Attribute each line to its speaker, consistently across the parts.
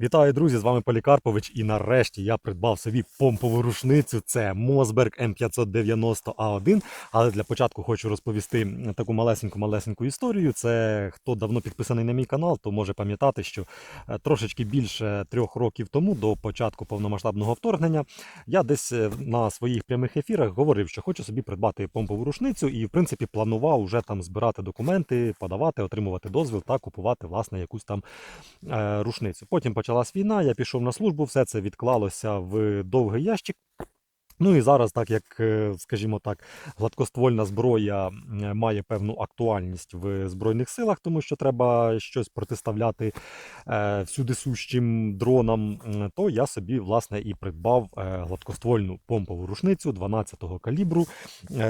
Speaker 1: Вітаю, друзі! З вами Полікарпович. І нарешті я придбав собі помпову рушницю. Це Мосберг М590А1. Але для початку хочу розповісти таку малесеньку-малесеньку історію. Це хто давно підписаний на мій канал, то може пам'ятати, що е, трошечки більше трьох років тому, до початку повномасштабного вторгнення, я десь е, на своїх прямих ефірах говорив, що хочу собі придбати помпову рушницю, і в принципі планував уже там збирати документи, подавати, отримувати дозвіл та купувати власне якусь там е, рушницю. Потім почалась війна, я пішов на службу, все це відклалося в довгий ящик. Ну і зараз, так як, е, скажімо так, гладкоствольна зброя е, має певну актуальність в Збройних силах, тому що треба щось протиставляти е, всюди сущим дронам, то я собі власне і придбав гладкоствольну помпову рушницю 12-го калібру.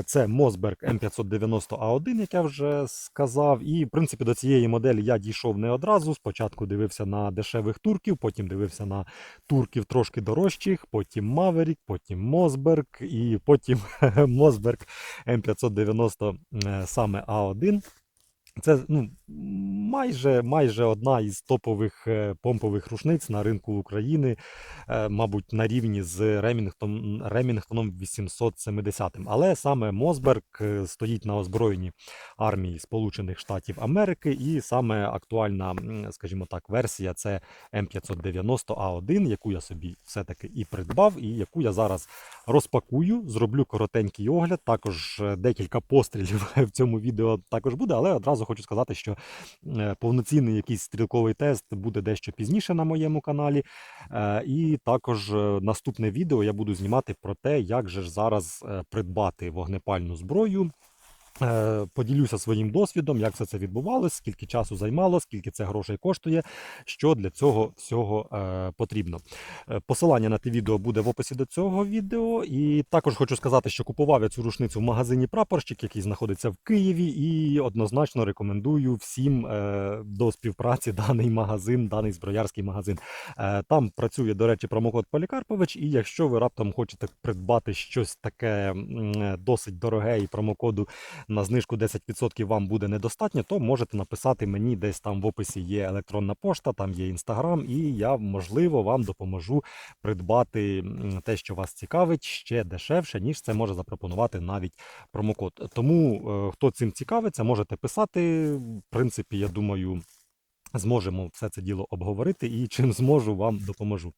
Speaker 1: Це Мосберг М590А1, як я вже сказав. І в принципі до цієї моделі я дійшов не одразу. Спочатку дивився на дешевих турків, потім дивився на турків трошки дорожчих, потім Maverick, потім Мосберг і потім Мосберг М590 е, саме А1. Це ну, майже, майже одна із топових е, помпових рушниць на ринку України, е, мабуть, на рівні з Ремінгтон, Ремінгтоном 870. Але саме Мосберг е, стоїть на озброєнні армії Сполучених Штатів Америки, і саме актуальна, скажімо так, версія це М590А1, яку я собі все-таки і придбав, і яку я зараз розпакую, зроблю коротенький огляд. Також декілька пострілів в цьому відео також буде, але одразу хочу сказати, що е, повноцінний якийсь стрілковий тест буде дещо пізніше на моєму каналі. Е, І також е, наступне відео я буду знімати про те, як же ж зараз придбати вогнепальну зброю. Е, Поділюся своїм досвідом, як все це відбувалось, скільки часу займало, скільки це грошей коштує, що для цього всього е, потрібно. Е, Посилання на те відео буде в описі до цього відео. І також хочу сказати, що купував я цю рушницю в магазині Прапорщик, який знаходиться в Києві, і однозначно рекомендую всім до співпраці даний магазин, даний зброярський магазин. Там працює, до речі, промокод Полікарпович. І якщо ви раптом хочете придбати щось таке досить дороге і промокоду на знижку 10% вам буде недостатньо, то можете написати мені десь там в описі є електронна пошта, там є інстаграм, і я можливо вам допоможу придбати те, що вас цікавить, ще дешевше, ніж це може запропонувати навіть промокод. Тому е, хто цим цікавиться, можете писати. В принципі, я думаю. Зможемо все це діло обговорити і чим зможу, вам допоможу.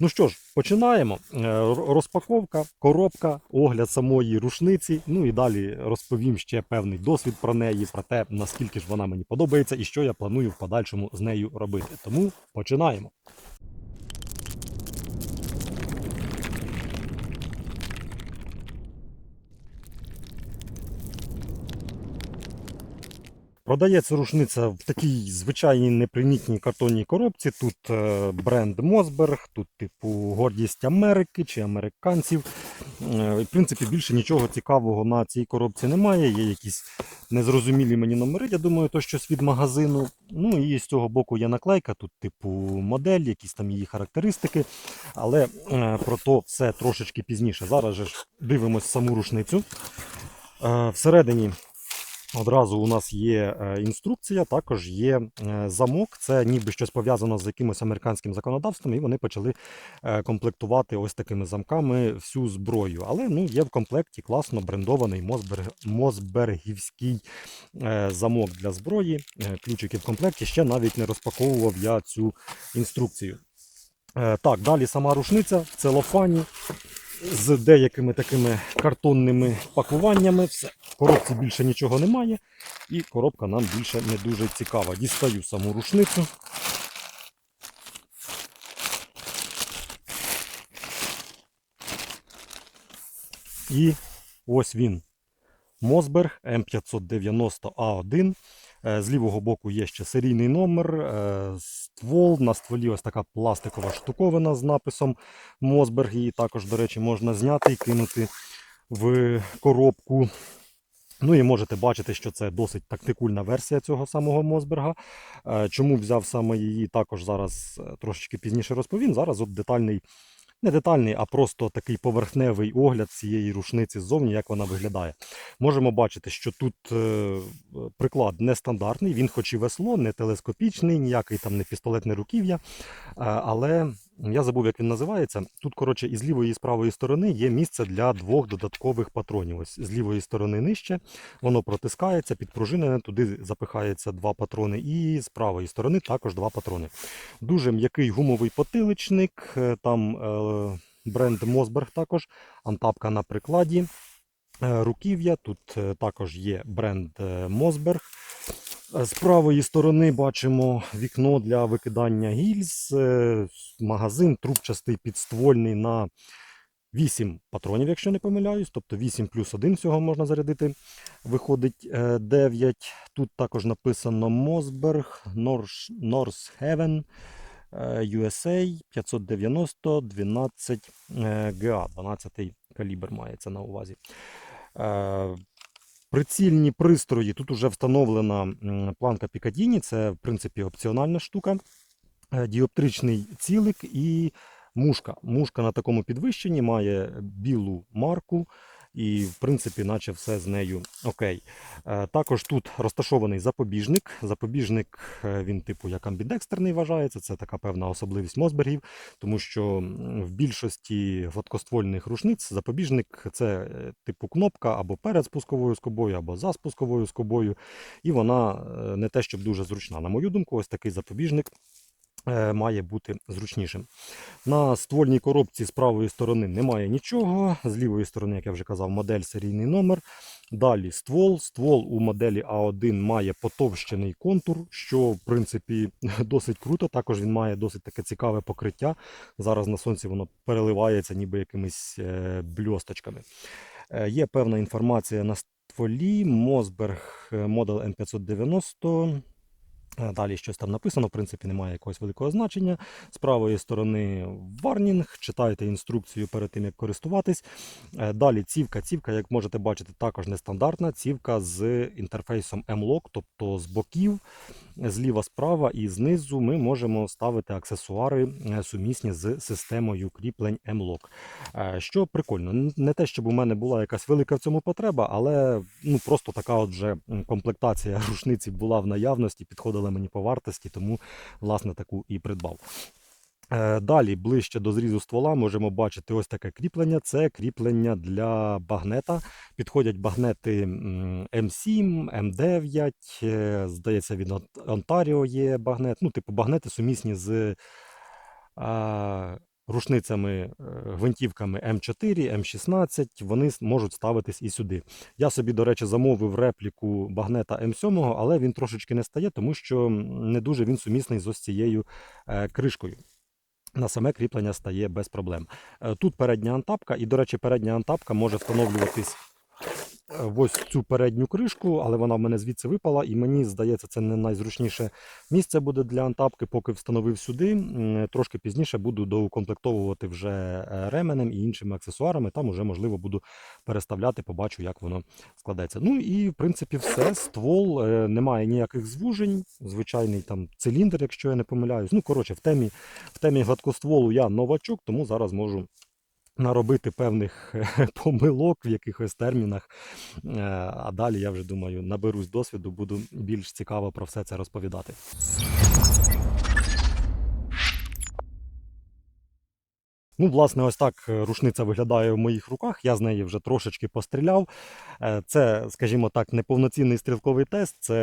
Speaker 1: Ну що ж, починаємо. Е, Розпаковка, коробка, огляд самої рушниці. Ну і далі розповім ще певний досвід про неї, про те, наскільки ж вона мені подобається і що я планую в подальшому з нею робити. Тому починаємо. Продається рушниця в такій звичайній непримітній картонній коробці. Тут е, бренд Мосберг, тут типу гордість Америки чи американців. Е, В принципі, більше нічого цікавого на цій коробці немає. Є якісь незрозумілі мені номери, я думаю, то щось від магазину. Ну і з цього боку є наклейка, тут типу модель, якісь там її характеристики. Але е, про то все трошечки пізніше. Зараз же дивимось саму рушницю. Всередині Одразу у нас є е, інструкція, також є е, замок. Це ніби щось пов'язано з якимось американським законодавством, і вони почали е, комплектувати ось такими замками всю зброю. Але ну, є в комплекті класно брендований Мосберг, Мосбергівський замок для зброї. Ключики в комплекті. Ще навіть не розпаковував я цю інструкцію. Так, далі сама рушниця в целофані з деякими такими картонними пакуваннями. Все. В коробці більше нічого немає, і коробка нам більше не дуже цікава. Дістаю саму рушницю. І ось він. Мосберг М590А1. Е, З лівого боку є ще серійний номер, е, ствол. На стволі ось така пластикова штуковина з написом Мосберг. Її також, до речі, можна зняти і кинути в коробку. Ну і можете бачити, що це досить тактикульна версія цього самого Мосберга. Е, Чому взяв саме її, також зараз трошечки пізніше розповім. Зараз от детальний не детальний, а просто такий поверхневий огляд цієї рушниці ззовні, як вона виглядає. Можемо бачити, що тут е, приклад нестандартний, він хоч і весло, не телескопічний, ніякий там не пістолетне руків'я. Е, але я забув, як він називається. Тут, коротше, і з лівої і з правої сторони є місце для двох додаткових патронів. Ось з лівої сторони нижче, воно протискається, підпружинене, туди запихається два патрони, і з правої сторони також два патрони. Дуже м'який гумовий потиличник, е, там е, бренд Мосберг також, антапка на прикладі. Е, Руків'я, тут е, також є бренд Мосберг. Е, З правої сторони бачимо вікно для викидання гільз, е, магазин трубчастий підствольний на 8 патронів, якщо не помиляюсь, тобто 8 плюс 1 всього можна зарядити. Виходить е, 9. Тут також написано Мосберг, North Heaven, USA 590 12 е, ГА, 12 калібр мається на увазі. Прицільні пристрої. Тут вже встановлена планка Пікадіні, це в принципі опціональна штука. Е, Діоптричний цілик і мушка. Мушка на такому підвищенні має білу марку, і в принципі, наче все з нею окей. Е, Також тут розташований запобіжник. Запобіжник е, він, типу, як амбідекстерний вважається. Це така певна особливість Мосбергів, тому що в більшості гладкоствольних рушниць запобіжник це е, типу кнопка або перед спусковою скобою, або за спусковою скобою. І вона не те, щоб дуже зручна. На мою думку, ось такий запобіжник має бути зручнішим. На ствольній коробці з правої сторони немає нічого. З лівої сторони, як я вже казав, модель серійний номер. Далі ствол. Ствол у моделі А1 має потовщений контур, що в принципі досить круто. Також він має досить таке цікаве покриття. Зараз на сонці воно переливається ніби якимись е, бльосточками. Е, Є певна інформація на стволі. Мосберг е, Model M590. Е, Далі щось там написано, в принципі, немає якогось великого значення. З правої сторони варнінг, читайте інструкцію перед тим, як користуватись. Е, Далі цівка. Цівка, як можете бачити, також нестандартна. Цівка з інтерфейсом M-Lock, тобто з боків, зліва, справа і знизу ми можемо ставити аксесуари е, сумісні з системою кріплень M-Lock. Що прикольно, не те, щоб у мене була якась велика в цьому потреба, але ну просто така от вже комплектація рушниці була в наявності, підходила мені по вартості, тому власне таку і придбав. Е, Далі, ближче до зрізу ствола, можемо бачити ось таке кріплення. Це кріплення для багнета. Підходять багнети м, М7, М9, е, здається, від Онт- Онтаріо є багнет. Ну, типу, багнети сумісні з рушницями, е, гвинтівками М4, М16, вони можуть ставитись і сюди. Я собі, до речі, замовив репліку багнета М7, але він трошечки не стає, тому що не дуже він сумісний з ось цією е, кришкою. На саме кріплення стає без проблем. Е, Тут передня антапка, і, до речі, передня антапка може встановлюватись ось цю передню кришку, але вона в мене звідси випала, і мені здається, це не найзручніше місце буде для антапки, поки встановив сюди. Трошки пізніше буду доукомплектовувати вже е, ременем і іншими аксесуарами. Там уже, можливо, буду переставляти, побачу, як воно складеться. Ну і в принципі все. Ствол, е, немає ніяких звужень, звичайний там циліндр, якщо я не помиляюсь. Ну, коротше, в темі, в темі гладкостволу я новачок, тому зараз можу наробити певних е, помилок в якихось термінах. Е, А далі я вже думаю, наберусь досвіду, буду більш цікаво про все це розповідати. Ну, власне, ось так е, рушниця виглядає в моїх руках. Я з неї вже трошечки постріляв. Е, Це, скажімо так, неповноцінний стрілковий тест. Це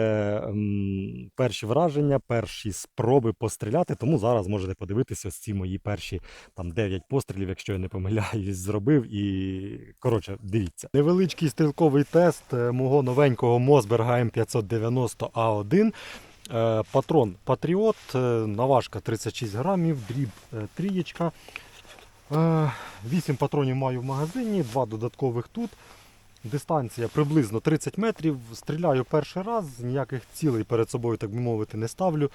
Speaker 1: м, перші враження, перші спроби постріляти. Тому зараз можете подивитися ось ці мої перші там 9 пострілів, якщо я не помиляюсь, зробив. І коротше, дивіться. Невеличкий стрілковий тест е, мого новенького Мосберга М590А1. Е, Патрон Патріот, наважка 36 грамів, дріб трієчка. Е, Вісім патронів маю в магазині, два додаткових тут. Дистанція приблизно 30 метрів. Стріляю перший раз, ніяких цілей перед собою, так би мовити, не ставлю.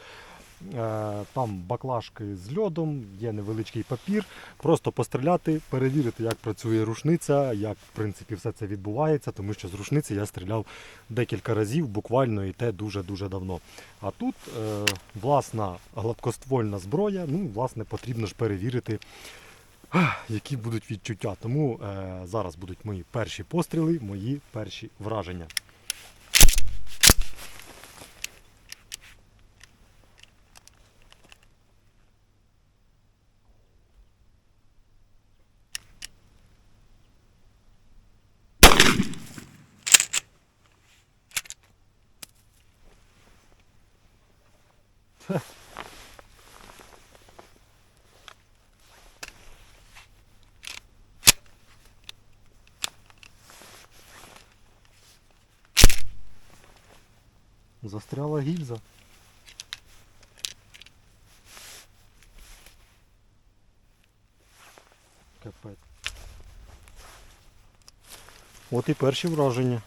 Speaker 1: Е, Там баклажки з льодом, є невеличкий папір. Просто постріляти, перевірити, як працює рушниця, як в принципі все це відбувається, тому що з рушниці я стріляв декілька разів, буквально і те дуже-дуже давно. А тут е, власна гладкоствольна зброя, ну, власне, потрібно ж перевірити Які будуть відчуття. Тому е, зараз будуть мої перші постріли, мої перші враження. Застряла гільза. Капець. От і перші враження.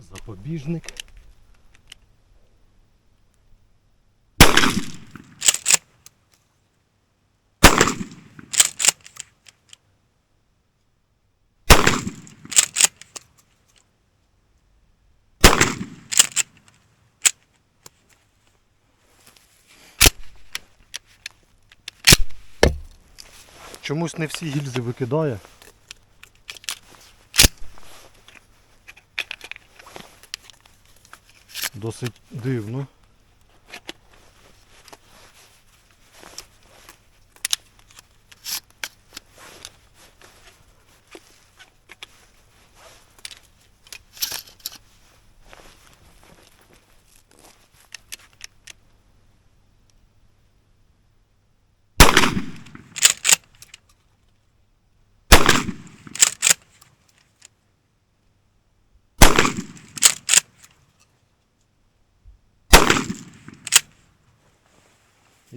Speaker 1: Запобіжник. Чомусь не всі гільзи викидає. Досить дивно.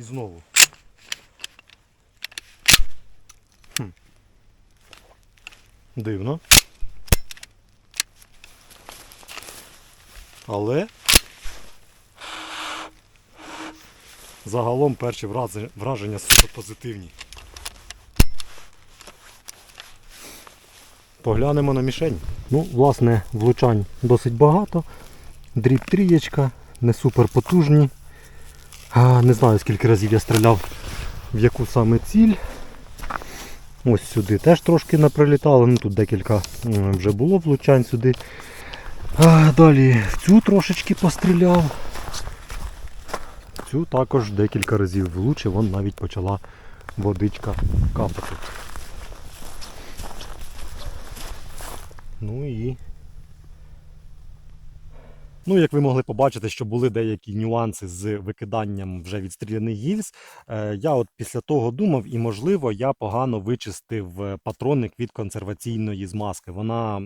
Speaker 1: Знову. Хм. Дивно. Але загалом перші враження супер позитивні. Поглянемо на мішень. Ну, власне, влучань досить багато. Дріб трієчка, не супер потужні. Не знаю скільки разів я стріляв в яку саме ціль. Ось сюди теж трошки наприлітало, ну тут декілька вже було влучань сюди. А, Далі цю трошечки постріляв. Цю також декілька разів влучив, вон навіть почала водичка капати. Ну і Ну, як ви могли побачити, що були деякі нюанси з викиданням вже відстріляних гільз. Е, Я от після того думав, і можливо, я погано вичистив е, патронник від консерваційної змазки. Вона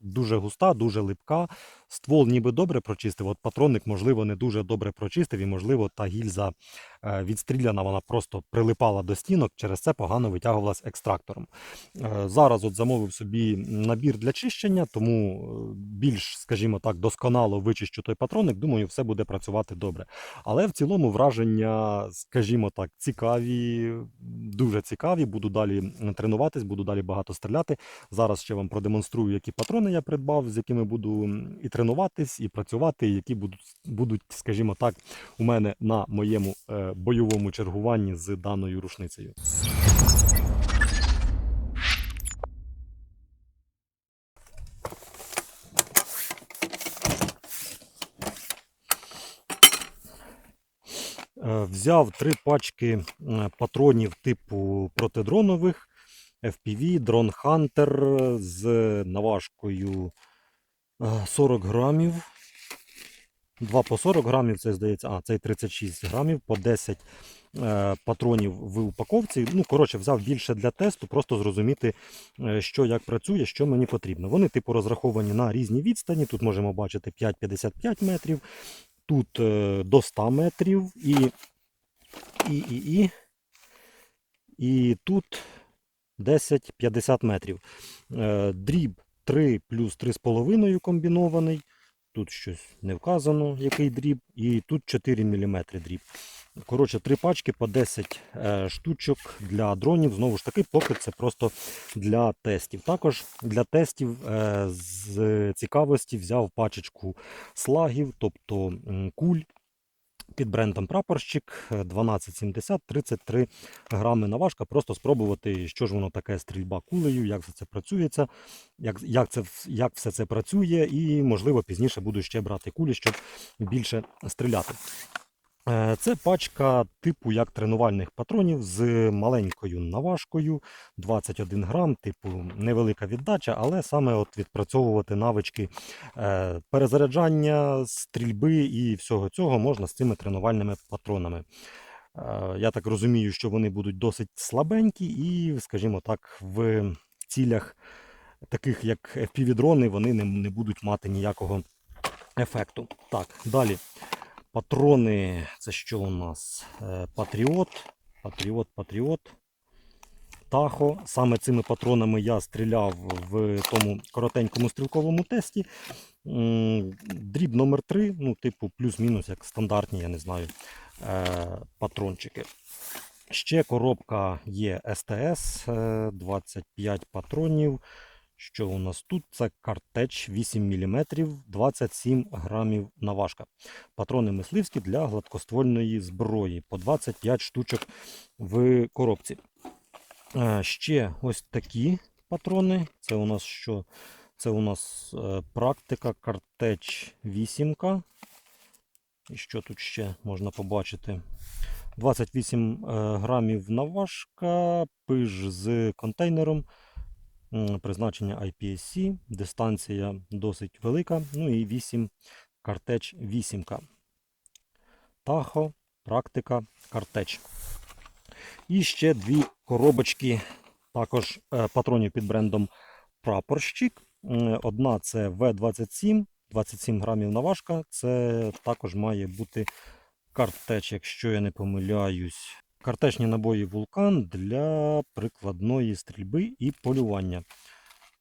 Speaker 1: дуже густа, дуже липка. Ствол ніби добре прочистив. От патронник, можливо, не дуже добре прочистив, і можливо, та гільза е, відстріляна, вона просто прилипала до стінок, через це погано витягувалась екстрактором. Е, Зараз от замовив собі набір для чищення, тому е, більш, скажімо так, досконало вичищу той патронник. Думаю, все буде працювати добре. Але в цілому враження, скажімо так, цікаві, дуже цікаві. Буду далі тренуватись, буду далі багато стріляти. Зараз ще вам продемонструю, які патрони я придбав, з якими буду і тренуватись, і працювати, які будуть, будуть, скажімо так, у мене на моєму е, бойовому чергуванні з даною рушницею. Е, Взяв три пачки е, патронів типу протидронових FPV, дрон Hunter з наважкою 40 грамів. Два по 40 грамів, це здається, а цей 36 грамів, по 10 е, патронів в упаковці. Ну, коротше, взяв більше для тесту, просто зрозуміти, е, що як працює, що мені потрібно. Вони, типу, розраховані на різні відстані. Тут можемо бачити 5-55 метрів, тут е, до 100 метрів і, і, і, і, і тут 10-50 метрів. Е, Дріб 3 плюс 3,5 комбінований. Тут щось не вказано, який дріб, і тут 4 мм дріб. Коротше, три пачки по 10 е, штучок для дронів. Знову ж таки, поки це просто для тестів. Також для тестів е, з цікавості взяв пачечку слагів, тобто куль під брендом прапорщик е, 1270 33 грами наважка. Просто спробувати, що ж воно таке стрільба кулею, як все це працюється, як, як, це, як все це працює, і можливо пізніше буду ще брати кулі, щоб більше стріляти. Е, Це пачка типу як тренувальних патронів з маленькою наважкою 21 грам, типу невелика віддача, але саме от відпрацьовувати навички е, перезаряджання, стрільби і всього цього можна з цими тренувальними патронами. Е, Я так розумію, що вони будуть досить слабенькі, і, скажімо так, в цілях таких як FPV-дрони, вони не будуть мати ніякого ефекту. Так, далі. Патрони, це що у нас? Е, Патріот, Патріот, Патріот. Тахо. Саме цими патронами я стріляв в тому коротенькому стрілковому тесті. Дріб номер 3 ну, типу, плюс-мінус, як стандартні, я не знаю, е, патрончики. Ще коробка є СТС, е, 25 патронів. Що у нас тут? Це картеч 8 мм, 27 грамів наважка. Патрони мисливські для гладкоствольної зброї. По 25 штучок в коробці. Е, Ще ось такі патрони. Це у нас що? Це у нас е, практика картеч 8. І що тут ще можна побачити? 28 е, грамів наважка, пиж з контейнером. Призначення IPSC, дистанція досить велика. Ну і 8 картеч 8. Тахо, практика, картеч. І ще дві коробочки також е, патронів під брендом Прапорщик. Одна це В27, 27 грамів наважка. Це також має бути картеч, якщо я не помиляюсь. Картечні набої вулкан для прикладної стрільби і полювання.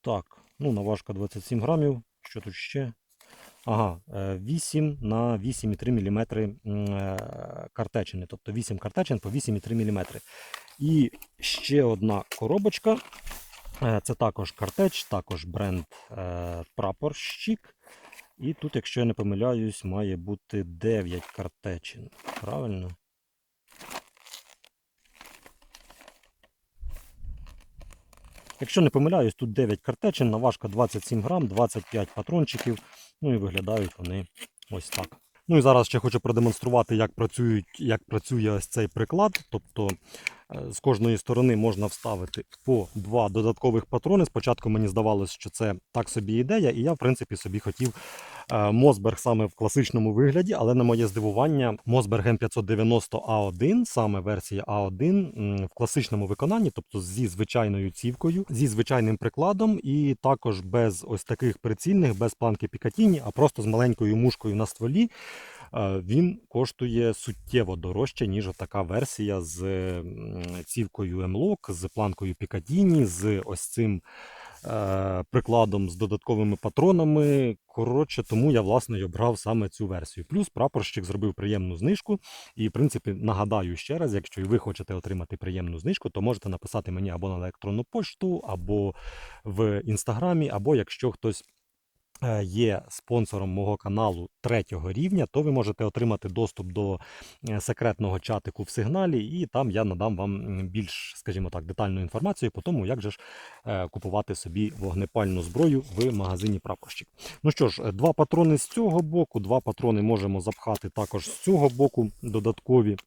Speaker 1: Так, ну наважка 27 грамів. Що тут ще? Ага, е, 8 на 8,3 мм картечини. Тобто 8 картечин по 8,3 мм. І ще одна коробочка. Е, Це також картеч, також бренд е, прапорщик. І тут, якщо я не помиляюсь, має бути 9 картечин. Правильно? Якщо не помиляюсь, тут 9 картечин, наважка 27 грам, 25 патрончиків. Ну і виглядають вони ось так. Ну і зараз ще хочу продемонструвати, як, працюють, як працює ось цей приклад. Тобто з кожної сторони можна вставити по два додаткових патрони. Спочатку мені здавалося, що це так собі ідея, і я, в принципі, собі хотів е, Мосберг саме в класичному вигляді, але на моє здивування, Мосберг М590А1, саме версія А1 в класичному виконанні, тобто зі звичайною цівкою, зі звичайним прикладом, і також без ось таких прицільних, без планки Пікатіні, а просто з маленькою мушкою на стволі. Він коштує суттєво дорожче, ніж така версія з цівкою M-Lock, з планкою Пікатіні, з ось цим е, прикладом з додатковими патронами. Коротше, тому я власне і обрав саме цю версію. Плюс прапорщик зробив приємну знижку. І, в принципі, нагадаю ще раз, якщо ви хочете отримати приємну знижку, то можете написати мені або на електронну пошту, або в інстаграмі, або якщо хтось. Е, Є спонсором мого каналу третього рівня, то ви можете отримати доступ до е, секретного чатику в сигналі, і там я надам вам більш, скажімо так, детальну інформацію по тому, як же ж е, купувати собі вогнепальну зброю в магазині прапорщик. Ну що ж, два патрони з цього боку, два патрони можемо запхати також з цього боку, додаткові.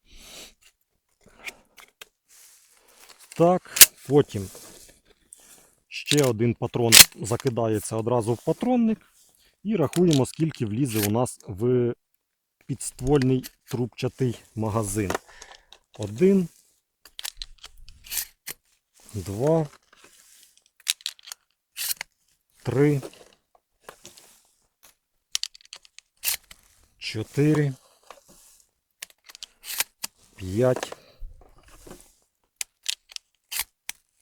Speaker 1: Так, потім ще один патрон закидається одразу в патронник. І рахуємо, скільки влізе у нас в підствольний трубчатий магазин. Один, два, три, чотири, п'ять,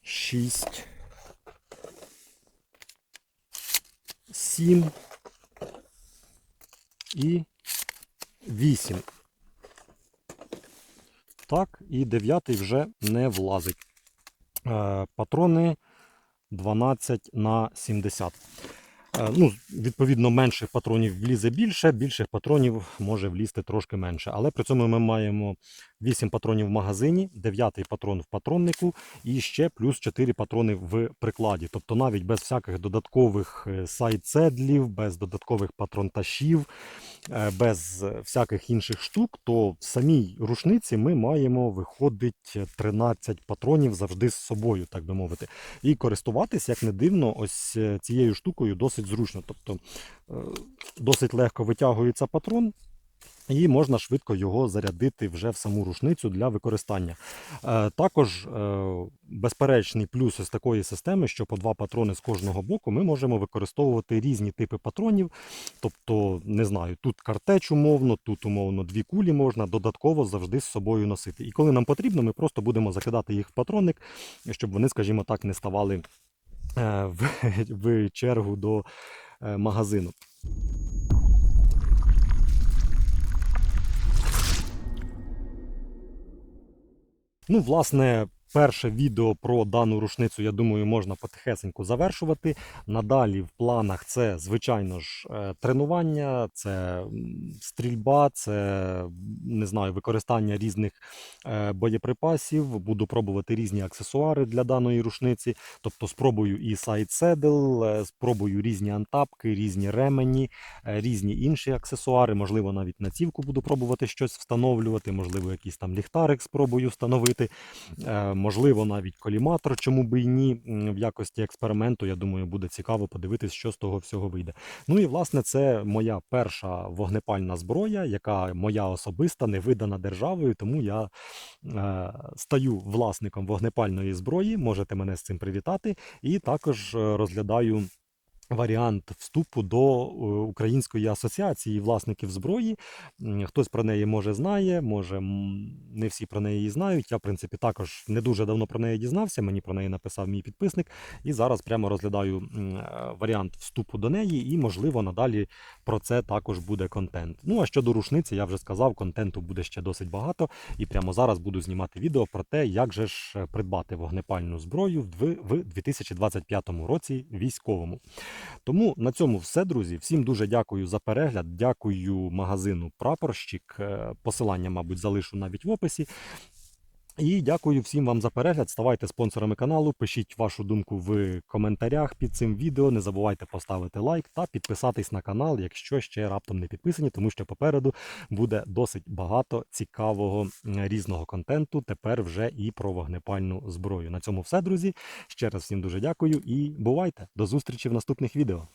Speaker 1: шість, 7 і 8. Так, і дев'ятий вже не влазить. Е, Патрони 12 на 70. Е, Ну, відповідно, менших патронів влізе більше, більших патронів може влізти трошки менше. Але при цьому ми маємо 8 патронів в магазині, 9 патрон в патроннику і ще плюс 4 патрони в прикладі. Тобто навіть без всяких додаткових е, сайдседлів, без додаткових патронташів, е, без е, всяких інших штук, то в самій рушниці ми маємо виходить 13 патронів завжди з собою, так би мовити. І користуватись, як не дивно, ось цією штукою досить зручно. Тобто досить легко витягується патрон. І можна швидко його зарядити вже в саму рушницю для використання. Е, також е, безперечний плюс ось такої системи, що по два патрони з кожного боку ми можемо використовувати різні типи патронів. Тобто, не знаю, тут картеч умовно, тут умовно дві кулі можна додатково завжди з собою носити. І коли нам потрібно, ми просто будемо закидати їх в патронник, щоб вони, скажімо так, не ставали е, в, в чергу до магазину. Ну, власне, перше відео про дану рушницю, я думаю, можна потихесеньку завершувати. Надалі в планах це, звичайно ж, е, тренування, це стрільба, це не знаю, використання різних е, боєприпасів. Буду пробувати різні аксесуари для даної рушниці. Тобто спробую і сайдседл, е, спробую різні антапки, різні ремені, е, різні інші аксесуари. Можливо, навіть на цівку буду пробувати щось встановлювати, можливо, якийсь там ліхтарик спробую встановити. Можливо, навіть коліматор, чому би і ні, в якості експерименту. Я думаю, буде цікаво подивитись, що з того всього вийде. Ну і власне, це моя перша вогнепальна зброя, яка моя особиста, не видана державою. Тому я е, стаю власником вогнепальної зброї. Можете мене з цим привітати. І також е, розглядаю. Варіант вступу до е, Української асоціації власників зброї. Хтось про неї може знає, може не всі про неї знають. Я, в принципі, також не дуже давно про неї дізнався. Мені про неї написав мій підписник. І зараз прямо розглядаю е, варіант вступу до неї, і, можливо, надалі про це також буде контент. Ну а щодо рушниці, я вже сказав, контенту буде ще досить багато. І прямо зараз буду знімати відео про те, як же ж е, придбати вогнепальну зброю в 2025 році військовому. Тому на цьому все, друзі. Всім дуже дякую за перегляд. Дякую магазину Прапорщик. Е, Посилання, мабуть, залишу навіть в описі. І дякую всім вам за перегляд. Ставайте спонсорами каналу, пишіть вашу думку в коментарях під цим відео. Не забувайте поставити лайк та підписатись на канал, якщо ще раптом не підписані, тому що попереду буде досить багато цікавого різного контенту. Тепер вже і про вогнепальну зброю. На цьому все, друзі. Ще раз всім дуже дякую і бувайте! До зустрічі в наступних відео.